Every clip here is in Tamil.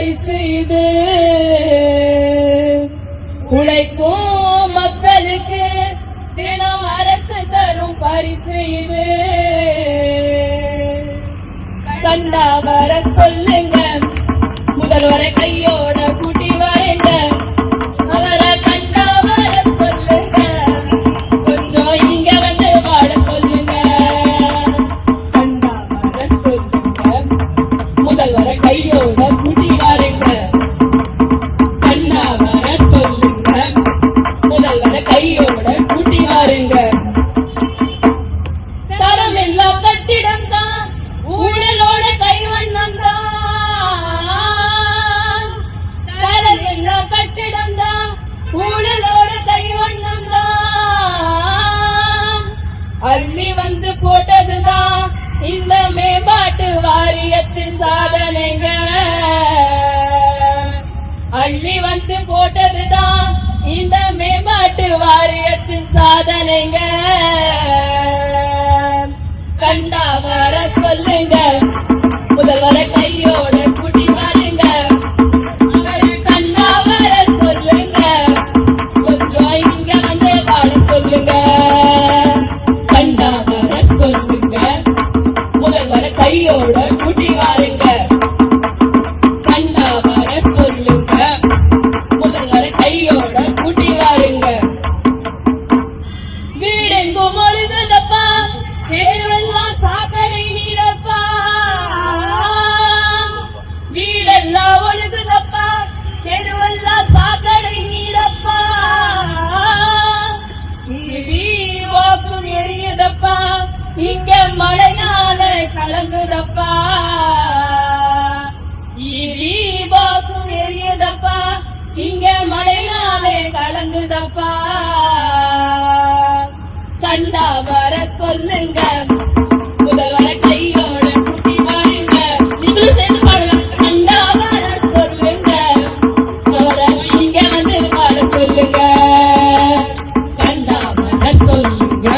பரிசு இது உழைக்கும் மக்களுக்கு தினம் அரசு தரும் பரிசு இது கண்டா வர வாரியத்தின் சாதனைங்க அள்ளி வந்து போட்டதுதான் இந்த மேம்பாட்டு வாரியத்தின் சாதனைங்க கண்டா வர சொல்லுங்க. கையோட குடி வாருங்க. வீடெங்கும் ஒழுகுதப்பா தெருவெல்லாம் சாக்கடை நீரப்பா. வீடெல்லாம் ஒழுகுதப்பா தெருவெல்லாம் சாக்கடை நீரப்பா. வீடு வாசம் எரியுதப்பா. இங்க மழையால கலங்குதப்பா. இவி இங்க மழையாலே கலங்குதப்பா கண்டா வர சொல்லுங்க. முதல்வர கையோட குட்டி வாருங்க நீங்களும் சேர்ந்து பாடலாம் கண்டா வர சொல்லுங்க. அவரை இங்க வந்து பாட சொல்லுங்க. கண்டா வர சொல்லுங்க.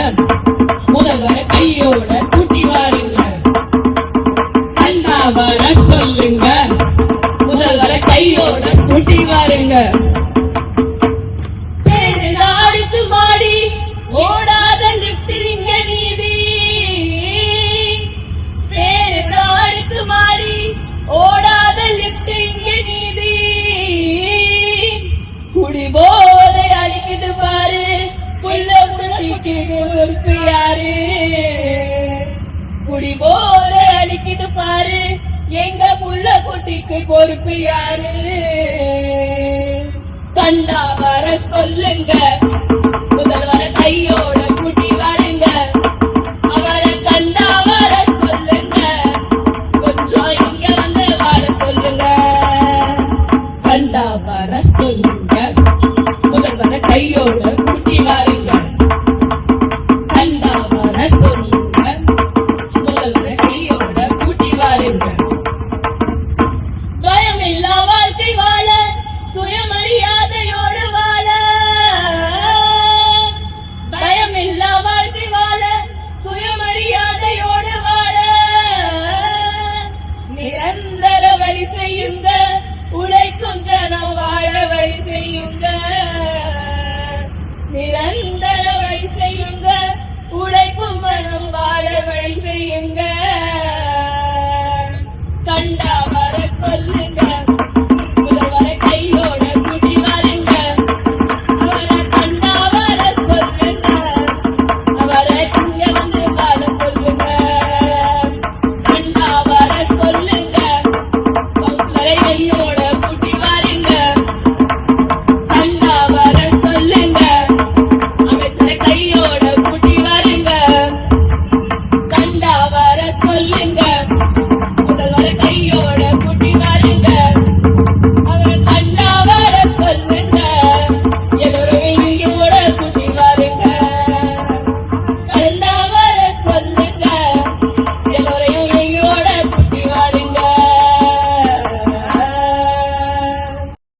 முதல்வர கையோட குட்டி வாருங்க. கண்டா வர சொல்லுங்க. வர கையோட கூட்டி வாருங்க. எங்க புள்ள குட்டிக்கு பொறுப்பு யாரு? கண்டா வர சொல்லுங்க. முதல்வர கையோட குட்டி வாருங்க. அவரை கண்டா வர சொல்லுங்க. கொஞ்சம் இங்க வந்து வாழ சொல்லுங்க. கண்டா வர வாழ வழி செய்யுங்க. கண்டா வர சொல்லுங்க. சொல்லுங்க முதல்வர கையோட கூட்டி